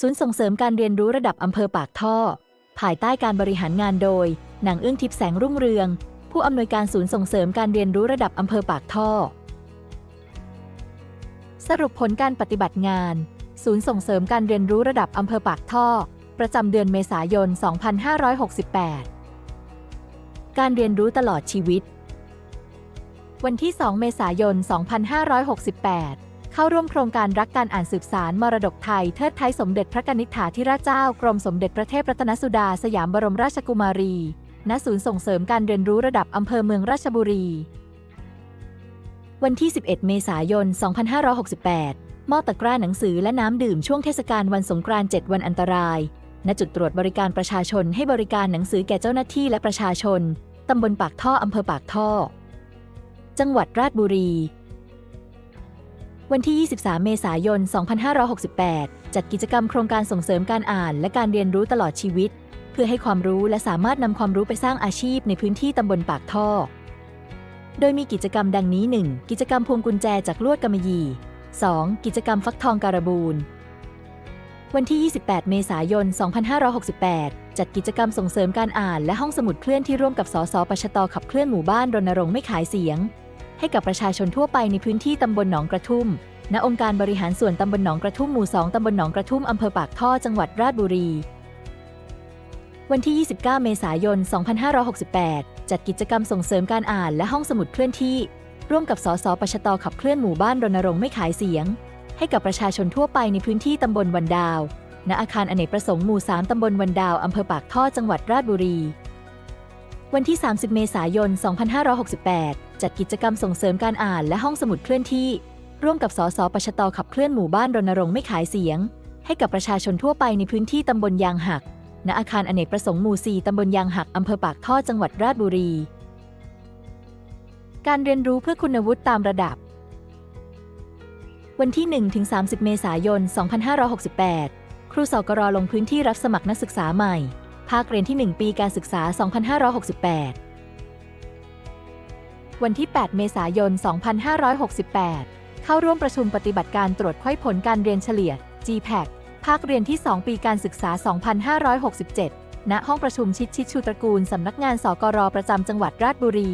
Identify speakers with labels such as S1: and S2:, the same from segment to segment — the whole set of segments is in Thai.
S1: ศูนย์ส่งเสริมการเรียนรู้ระดับอำเภอปากท่อ ภายใต้การบริหารงานโดยนางเอื้องทิพย์แสงรุ่งเรือง ผู้อำนวยการศูนย์ส่งเสริมการเรียนรู้ระดับอำเภอปากท่อ สรุปผลการปฏิบัติงาน ศูนย์ส่งเสริมการเรียนรู้ระดับอำเภอปากท่อ ประจำเดือนเมษายน 2568 การเรียนรู้ตลอดชีวิต วันที่ 2 เมษายน 2568 เข้าร่วมโครงการรักการอ่านสืบสารมรดกไทย เทิดไทยสมเด็จพระกนิษฐาธิราชเจ้ากรมสมเด็จพระเทพรัตนสุดาสยามบรมราชกุมารี ณ ศูนย์ส่งเสริมการเรียนรู้ระดับอำเภอเมืองราชบุรี วันที่ 11 เมษายน 2568 มอบตะกร้าหนังสือและน้ำดื่มช่วงเทศกาลวันสงกรานต์7วันอันตราย ณ จุดตรวจบริการประชาชนให้บริการหนังสือแก่เจ้าหน้าที่และประชาชน ตำบลปากท่ออำเภอปากท่อ จังหวัดราชบุรี วันที่ 23 เมษายน 2568 จัดกิจกรรมโครงการส่งเสริมการอ่านและการเรียนรู้ตลอดชีวิต เพื่อให้ความรู้และสามารถนำความรู้ไปสร้างอาชีพในพื้นที่ตำบลปากท่อ โดยมีกิจกรรมดังนี้ 1. กิจกรรมพวงกุญแจจากลวดกำมะหยี่ 2. กิจกรรมฟักทองการบูนวันที่ 28 เมษายน 2568 จัดกิจกรรมส่งเสริมการอ่านและห้องสมุดเคลื่อนที่ร่วมกับ สสปชตขับเคลื่อนหมู่บ้านรณรงค์ไม่ขายเสียง ให้กับประชาชนทั่วไปในพื้นที่ตำบลหนองกระทุ่ม ณ องค์การบริหารส่วนตำบลหนองกระทุ่มหมู่ 2 ตำบลหนองกระทุ่ม อำเภอปากท่อ จังหวัดราชบุรี วันที่ 29 เมษายน 2568 จัดกิจกรรมส่งเสริมการอ่านและห้องสมุดเคลื่อนที่ ร่วมกับสสปชตขับเคลื่อนหมู่บ้านรณรงค์ไม่ขายเสียง ให้กับประชาชนทั่วไปในพื้นที่ตำบลวันดาว ณ อาคารอเนกประสงค์หมู่ 3 ตำบลวันดาว อำเภอปากท่อ จังหวัดราชบุรี วันที่ 30 เมษายน 2568 จัดกิจกรรมส่งเสริมการอ่านและห้องสมุดเคลื่อนที่ ร่วมกับสสปชตขับเคลื่อนหมู่บ้านรณรงค์ไม่ขายเสียง ให้กับประชาชนทั่วไปในพื้นที่ตำบลยางหัก ณ อาคารอเนกประสงค์หมู่4ตำบลยางหักอำเภอปากท่อจังหวัดราชบุรี การเรียนรู้เพื่อคุณวุฒิตามระดับ วันที่ 1-30 เมษายน 2568 ครูสกรลงพื้นที่รับสมัครนักศึกษาใหม่ ภาคเรียนที่ 1 ปีการศึกษา 2568 วันที่ 8 เมษายน 2568 เข้าร่วมประชุมปฏิบัติการตรวจค่อยผลการเรียนเฉลี่ย GPAC ภาคเรียนที่ 2 ปีการศึกษา 2567 ณ ห้องประชุมชิดชิดชูตระกูล สำนักงานสกรประจำจังหวัดราชบุรี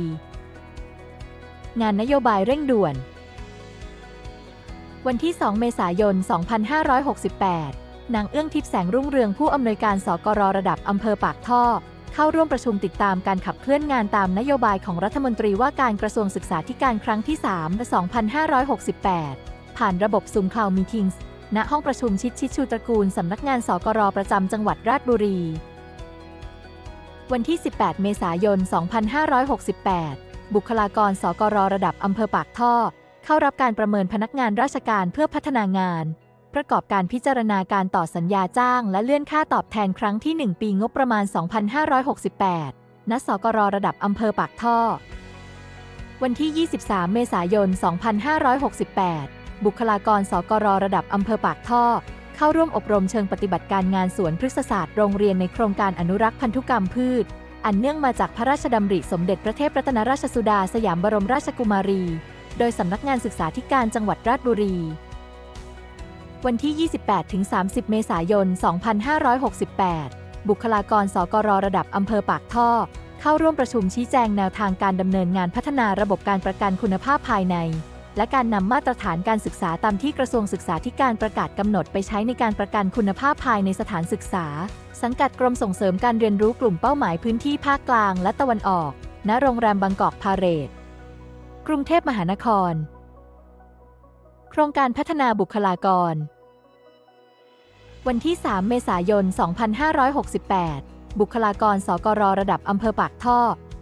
S1: งานนโยบายเร่งด่วน วันที่ 2 เมษายน 2568 นางเอื้องทิพย์แสงรุ่งเรืองผู้อำนวยการสกรระดับอำเภอปากท่อ เข้าร่วมประชุมติดตามการขับเคลื่อนงานตามนโยบายของรัฐมนตรีว่าการกระทรวงศึกษาธิการครั้งที่ 3 2568 ผ่านระบบซูมคลาวมีทิงส์ณห้องประชุมชิดชิดชูตระกูล สำนักงานสกรประจำจังหวัดราชบุรี วันที่ 18 เมษายน 2568 บุคลากรสกรระดับอำเภอปากท่อ เข้ารับการประเมินพนักงานราชการเพื่อพัฒนางาน ประกอบการพิจารณาการต่อสัญญาจ้าง และเลื่อนค่าตอบแทนครั้งที่ 1 ปีงบประมาณ 2568 ณ สกรระดับอำเภอปากท่อ วันที่ 23 เมษายน 2568 บุคลากรสกรระดับอำเภอปากท่อ เข้าร่วมอบรมเชิงปฏิบัติการงานสวนพฤกษศาสตร์โรงเรียนในโครงการอนุรักษ์พันธุกรรมพืช อันเนื่องมาจากพระราชดำริสมเด็จพระเทพรัตนราชสุดาสยามบรมราชกุมารี โดยสำนักงานศึกษาธิการจังหวัดราชบุรี วันที่ 28-30 เมษายน 2568 บุคลากรสกรระดับอำเภอปากท่อ เข้าร่วมประชุมชี้แจงแนวทางการดำเนินงานพัฒนาระบบการประกันคุณภาพภายใน และการนำมาตรฐานการศึกษาตามที่กระทรวงศึกษาธิการประกาศกำหนดไปใช้ในการประกันคุณภาพภายในสถานศึกษา สังกัดกรมส่งเสริมการเรียนรู้กลุ่มเป้าหมายพื้นที่ภาคกลางและตะวันออก ณ โรงแรมบางกอกพาเรตกรุงเทพมหานคร โครงการพัฒนาบุคลากร วันที่ 3 เมษายน 2568 บุคลากรสกรระดับอำเภอปากท่อ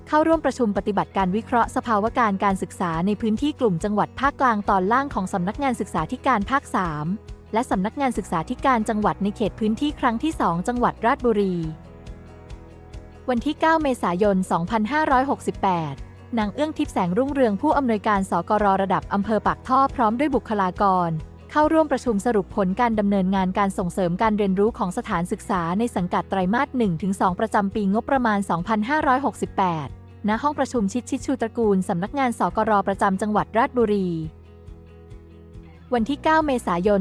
S1: เข้าร่วมประชุมปฏิบัติการวิเคราะห์สภาวะการการศึกษาในพื้นที่กลุ่มจังหวัดภาคกลางตอนล่างของสำนักงานศึกษาธิการภาค 3 และสำนักงานศึกษาธิการจังหวัดในเขตพื้นที่ครั้งที่ 2 จังหวัดราชบุรี วันที่ 9 เมษายน 2568นางเอื้องทิพย์แสงรุ่งเรืองผู้อำนวยการสกรระดับอำเภอปากท่อพร้อมด้วยบุคลากร เข้าร่วมประชุมสรุปผลการดำเนินงานการส่งเสริมการเรียนรู้ของสถานศึกษาในสังกัดไตรมาส 1-2 ประจำปีงบประมาณ 2568 ณ ห้องประชุมชิดชิดชูตระกูลสำนักงานสกรประจำจังหวัดราชบุรี วันที่ 9 เมษายน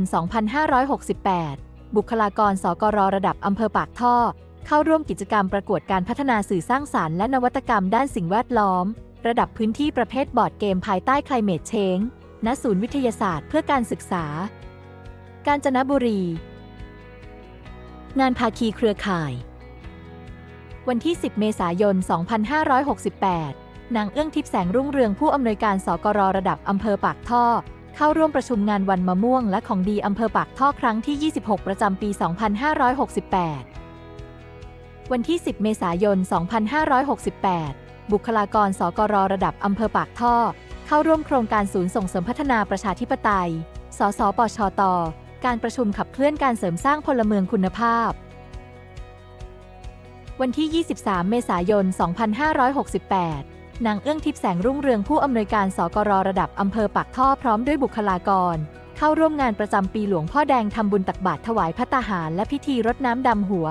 S1: 2568 บุคลากรสกรระดับอำเภอปากท่อ เข้าร่วมกิจกรรมประกวดการพัฒนาสื่อสร้างสารรค์และนวัตกรรมด้านสิ่งแวดล้อม ระดับพื้นที่ประเภทบอร์ดเกมภายใต้ Climate Change ณศูนย์วิทยาศาสตร์เพื่อการศึกษา กาญจนบุรี งานภาคีเครือข่าย วันที่ 10 เมษายน 2568 นางเอื้องทิพย์แสงรุ่งเรืองผู้อำนวยการสกรระดับอำเภอปากท่อ เข้าร่วมประชุมงานวันมะม่วงและของดีอำเภอปากท่อครั้งที่ 26 ประจำปี 2568 วันที่ 10 เมษายน 2568 บุคลากรสกรระดับอำเภอปากท่อ เข้าร่วมโครงการศูนย์ส่งเสริมพัฒนาประชาธิปไตย สสปชต การประชุมขับเคลื่อนการเสริมสร้างพลเมืองคุณภาพ วันที่ 23 เมษายน 2568 นางเอื้องทิพย์แสงรุ่งเรืองผู้อำนวยการสกรระดับอำเภอปากท่อพร้อมด้วยบุคลากร เข้าร่วมงานประจำปีหลวงพ่อแดงทำบุญตักบาตรถวายพระตาหารและพิธีรดน้ำดำหัว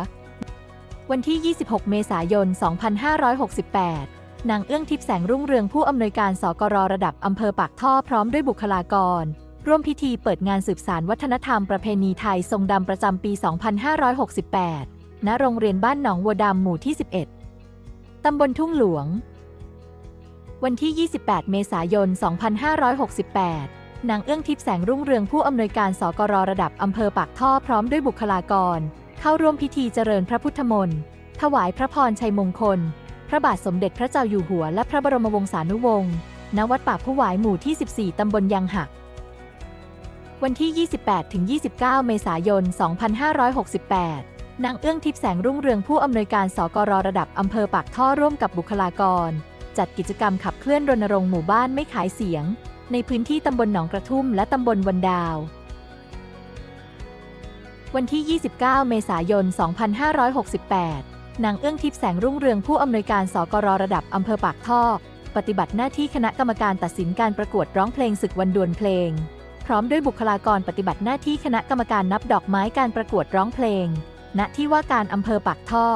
S1: วันที่ 26 เมษายน 2568 นางเอื้องทิพย์แสงรุ่งเรืองผู้อำนวยการสกรระดับอำเภอปากท่อพร้อมด้วยบุคลากร ร่วมพิธีเปิดงานสืบสารวัฒนธรรมประเพณีไทยทรงดำประจำปี 2568 ณ โรงเรียนบ้านหนองวัวดำหมู่ที่ 11 ตำบลทุ่งหลวง วันที่ 28 เมษายน 2568 นางเอื้องทิพย์แสงรุ่งเรืองผู้อำนวยการสกรระดับอำเภอปากท่อพร้อมด้วยบุคลากร เข้าร่วมพิธีเจริญพระพุทธมนต์ถวายพระพรชัยมงคล พระบาทสมเด็จพระเจ้าอยู่หัวและพระบรมวงศานุวงศ์ ณ วัดป่าผู้หวายหมู่ที่ 14 ตำบลยังหัก วันที่ 28-29 เมษายน 2568 นางเอื้องทิพย์แสงรุ่งเรืองผู้อำนวยการสกรระดับอำเภอปากท่อร่วมกับบุคลากร จัดกิจกรรมขับเคลื่อนรณรงค์หมู่บ้านไม่ขายเสียง ในพื้นที่ตำบลหนองกระทุ่มและตำบลวันดาววันที่ 29 เมษายน 2568 นางเอื้องทิพย์แสงรุ่งเรืองผู้อำนวยการสกรระดับอำเภอปากท่อ ปฏิบัติหน้าที่คณะกรรมการตัดสินการประกวดร้องเพลงศึกวันดวลเพลง พร้อมด้วยบุคลากรปฏิบัติหน้าที่คณะกรรมการนับดอกไม้การประกวดร้องเพลง ณที่ว่าการอำเภอปากท่อ